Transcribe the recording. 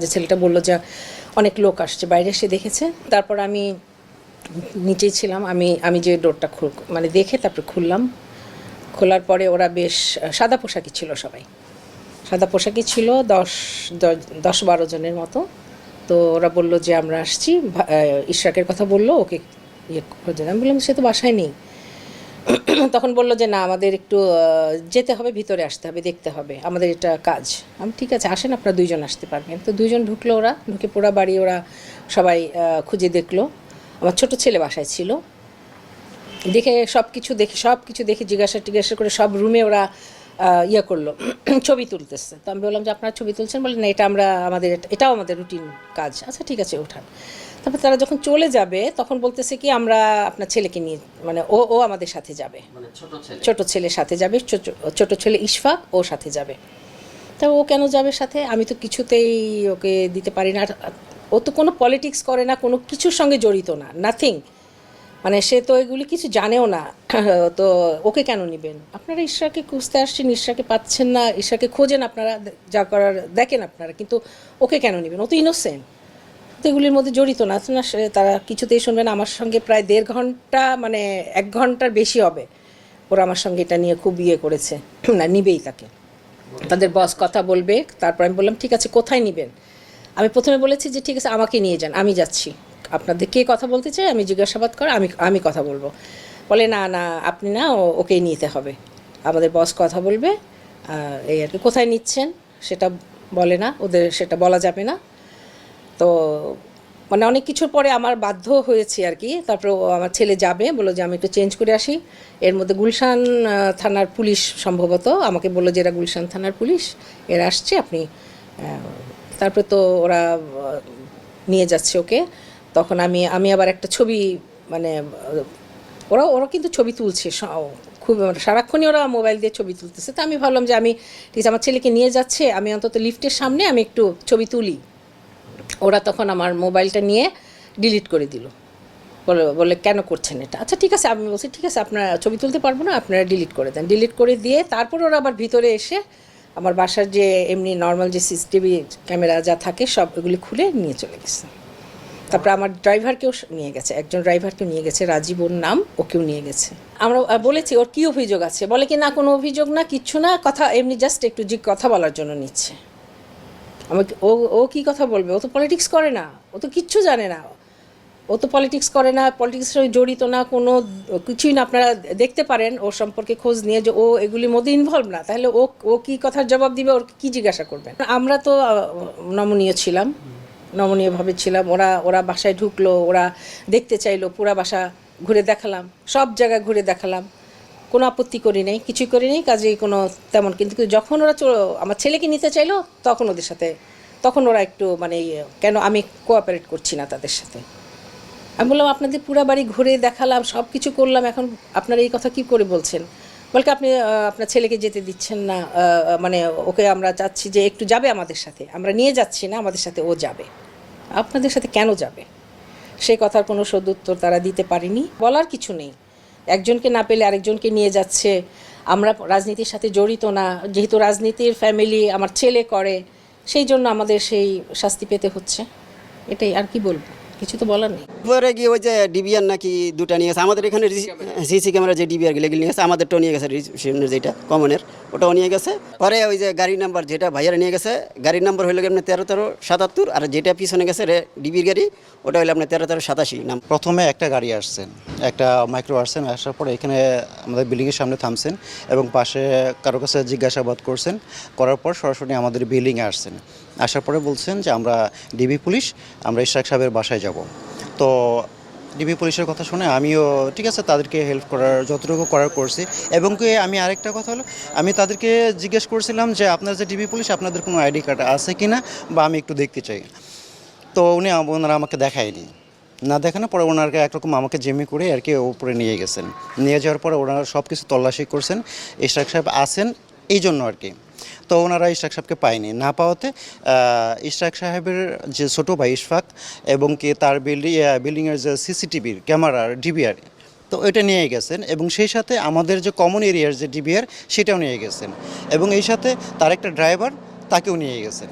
যে ছেলেটা বলল যে অনেক লোক আসছে, বাইরে এসে দেখেছে। তারপর আমি নিচেই ছিলাম, আমি আমি যে ডোরটা খুল মানে দেখে তারপর খুললাম। খোলার পরে ওরা বেশ সাদা পোশাকই ছিল সবাই। সাদা পোশাকই ছিল, দশ দশ বারো জনের মতো। তো ওরা বলল যে আমরা আসছি ইশরাকের কথা বলল, ওকে ইয়ে খোঁজে আমি বললাম, সে তো বাসায় নেই। তখন বলল যে, না, আমাদের একটু যেতে হবে, ভিতরে আসতে হবে, দেখতে হবে। আমাদের এটা কাজ। আমি, ঠিক আছে, আসেন, আপনারা দুইজন আসতে পারবেন। তো দুইজন ঢুকলো ওরা, ঢুকে পোড়া বাড়ি ওরা সবাই খুঁজে দেখল। আমার ছোট ছেলে বাসায় ছিল। দেখে সব কিছু দেখে, সব কিছু দেখে জিজ্ঞাসা টিজ্ঞাসা করে সব রুমে ওরা ইয়ে করল, ছবি তুলতেছে। তো আমি বললাম যে, আপনারা ছবি তুলছেন? বলে না, এটা আমরা, আমাদের, এটাও আমাদের রুটিন কাজ। আচ্ছা ঠিক আছে, ওঠান। তারপর তারা যখন চলে যাবে তখন বলতেছে কি আমরা আপনার ছেলেকে নিয়ে মানে ও ও আমাদের সাথে যাবে। মানে ছোট ছেলে। সাথে যাবে ছোট- ছোট ছেলে ইশফাক ও সাথে যাবে। তা ও কেন যাবে সাথে? আমি তো কিছুতেই ওকে দিতে পারি না। ও তো কোনো পলিটিক্স করে না কোনো কিছুর সঙ্গে জড়িত না নাথিং মানে সে তো এগুলি কিছু জানেও না। তো ওকে কেন নেবেন? আপনারা ঈশ্বরকে খুঁজতে আসছেন ঈশ্বরকে পাচ্ছেন না ঈশ্বরকে খোঁজেন আপনারা যা করার দেখেন আপনারা কিন্তু ওকে কেন নেবেন? ও তো ইনোসেন্ট তো এগুলির মধ্যে জড়িত না না তারা কিছুতেই শুনবে না। আমার সঙ্গে প্রায় দেড় ঘণ্টা মানে এক ঘণ্টার বেশি হবে। ওরা আমার সঙ্গে এটা নিয়ে খুব ইয়ে করেছে। না, নিবেই তাকে। তাদের বস কথা বলবে, তারপর আমি বললাম, ঠিক আছে, কোথায় নেবেন? আমি প্রথমে বলেছি যে, ঠিক আছে, আমাকে নিয়ে যান, আমি যাচ্ছি। আপনাদের কে কথা বলতে চাই আমি জিজ্ঞাসাবাদ কর, আমি আমি কথা বলব। বলে, না না, আপনি না ওকেই নিতে হবে। আমাদের বস কথা বলবে এই আর কি, কোথায় নিচ্ছেন? সেটা বলে না, ওদের, সেটা বলা যাবে না। তো মানে অনেক কিছুর পরে আমার বাধ্য হয়েছি আর কি। তারপরে আমার ছেলে যাবে, বলল যে আমি একটু চেঞ্জ করে আসি। এর মধ্যে গুলশান থানার পুলিশ সম্ভবত আমাকে বলল যে এরা গুলশান থানার পুলিশ, এরা আসছে, আপনি তারপরে তো ওরা নিয়ে যাচ্ছে ওকে। তখন আমি আমি আবার একটা ছবি মানে ওরা ওরা কিন্তু ছবি তুলছে খুব মানে সারাক্ষণই ওরা মোবাইল দিয়ে ছবি তুলতেছে। তো আমি ভাবলাম যে আমি, ঠিক আমার ছেলেকে নিয়ে যাচ্ছে, আমি অন্তত লিফটের সামনে আমি একটু ছবি তুলি। ওরা তখন আমার মোবাইলটা নিয়ে ডিলিট করে দিল। বলে বলে, কেন করছেন এটা? আচ্ছা ঠিক আছে, আমি বলছি, ঠিক আছে, আপনারা ছবি তুলতে পারব না, আপনারা ডিলিট করে দেন। ডিলিট করে দিয়ে তারপর ওরা আবার ভিতরে এসে আমার বাসার যে এমনি নর্মাল যে সিসিটিভি ক্যামেরা যা থাকে, সব এগুলি খুলে নিয়ে চলে গেছে। তারপরে আমার ড্রাইভারকেও নিয়ে গেছে। একজন ড্রাইভারকেও নিয়ে গেছে রাজীব ওর নাম ওকেও নিয়ে গেছে। আমরা বলেছি, ওর কী অভিযোগ আছে? বলে কি, না, কোনো অভিযোগ না, কিচ্ছু না, কথা এমনি জাস্ট একটু জি, কথা বলার জন্য নিচ্ছে। আমাকে, ও ও কী কথা বলবে? ও তো পলিটিক্স করে না। ও তো কিচ্ছু জানে না। ও তো পলিটিক্স করে না পলিটিক্সের জড়িত না, কোনো কিছুই না। আপনারা দেখতে পারেন ওর সম্পর্কে খোঁজ নিয়ে যে ও এগুলির মধ্যে ইনভলভ না। তাহলে ও ও কী কথার জবাব দিবে? ওর কী জিজ্ঞাসা করবেন? আমরা তো নমনীয় ছিলাম, নমনীয়ভাবে ছিলাম। ওরা ওরা বাসায় ঢুকলো, ওরা দেখতে চাইলো, পুরা বাসা ঘুরে দেখালাম, সব জায়গা ঘুরে দেখালাম। কোনো আপত্তি করি নাই কিছুই করি নাই কাজেই কোনো তেমন। কিন্তু যখন ওরা আমার ছেলেকে নিতে চাইলো তখন ওদের সাথে তখন ওরা একটু মানে ইয়ে, কেন আমি কোঅপারেট করছি না তাদের সাথে। আমি বললাম আপনাদের পুরা বাড়ি ঘুরে দেখালাম সব কিছু করলাম এখন আপনারা এই কথা কি করে বলছেন? বলকে আপনি আপনার ছেলেকে যেতে দিচ্ছেন না মানে ওকে আমরা চাচ্ছি যে একটু যাবে আমাদের সাথে আমরা নিয়ে যাচ্ছি না আমাদের সাথে ও যাবে। আপনাদের সাথে কেন যাবে? সেই কথার কোনো সদুত্তর তারা দিতে পারেনি বলার কিছু নেই। একজনকে না পেলে আরেকজনকে নিয়ে যাচ্ছে। আমরা রাজনীতির সাথে জড়িত না। যেহেতু রাজনীতির ফ্যামিলি আমার ছেলে করে, সেই জন্য আমাদের সেই শাস্তি পেতে হচ্ছে। এটাই, আর কি বলব? কিছু তো বলার নেই। পরে গিয়ে ওই যে ডিবিআর নাকি দুটা নিয়ে গেছে। আমাদের এখানে সিসি ক্যামেরা যে ডিবিআরগুলো নিয়ে গেছে আমাদেরটাও নিয়ে গেছে রিসিপশনের যেটা কমনের ওটাও নিয়ে গেছে। পরে ওই যে গাড়ি নাম্বার যেটা ভাইয়ারা নিয়ে গেছে গাড়ির নাম্বার হইল আপনার তেরো তেরো সাতাত্তর আর যেটা পিছনে গেছে রে ডিবির গাড়ি ওটা হইল আপনার তেরো তেরো সাতাশি নাম। প্রথমে একটা গাড়ি আসছেন একটা মাইক্রো আসছেন আসার পরে এখানে আমাদের বিল্ডিংয়ের সামনে থামছেন এবং পাশে কারও কাছে জিজ্ঞাসাবাদ করছেন করার পর সরাসরি আমাদের বিল্ডিংয়ে আসছেন। আসার পরে বলছেন যে আমরা ডিবি পুলিশ, আমরা ইশরাক সাহেবের বাসায় যাব। তো ডিবি পুলিশের কথা শুনে আমিও, ঠিক আছে, তাদেরকে হেল্প করার, যতটুকু করার করছি। এবং কি আমি আরেকটা কথা হলো, আমি তাদেরকে জিজ্ঞেস করছিলাম যে, আপনার যে ডিবি পুলিশ, আপনাদের কোনো আইডি কার্ড আছে কি না বা আমি একটু দেখতে চাই। তো উনি ওনারা আমাকে দেখায়নি। না দেখানোর পরে ওনারকে একরকম আমাকে জিম্মি করে আর কি উপরে নিয়ে গেছেন। নিয়ে যাওয়ার পরে ওনারা সব কিছু তল্লাশি করছেন। ইশরাক সাহেব আছেন এই জন্য আর কি। তো ওনারা ইশরাক সাহেবকে পায়নি। না পাওয়াতে ইশরাক সাহেবের যে ছোটো ভাই ইশফাক এবং কি তার বিল্ডিং বিল্ডিংয়ের যে সিসিটিভির ক্যামেরার ডিবিআর তো এটা নিয়ে গেছেন এবং সেই সাথে আমাদের যে কমন এরিয়ার যে ডিবিআর সেটাও নিয়ে গেছেন। এবং এই সাথে তার একটা ড্রাইভার তাকেও নিয়ে গেছেন।